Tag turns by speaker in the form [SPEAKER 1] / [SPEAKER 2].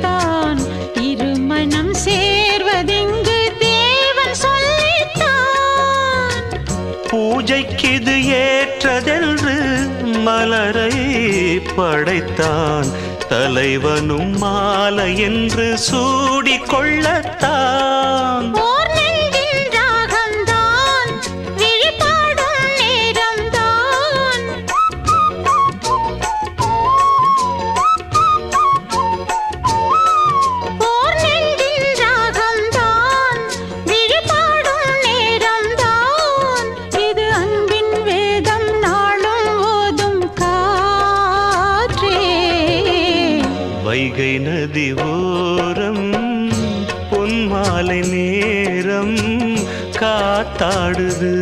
[SPEAKER 1] தான் இருமணம் சேர்வதெங்கு தேவன் பூஜைக்கிது ஏற்றதென்று மலரை படைத்தான். தலைவனும் மாலை என்று சூடிக்கொள்ளத்தான். வைகை நதி ஓரம் பொன்மாலை நேரம் காத்தாடுது.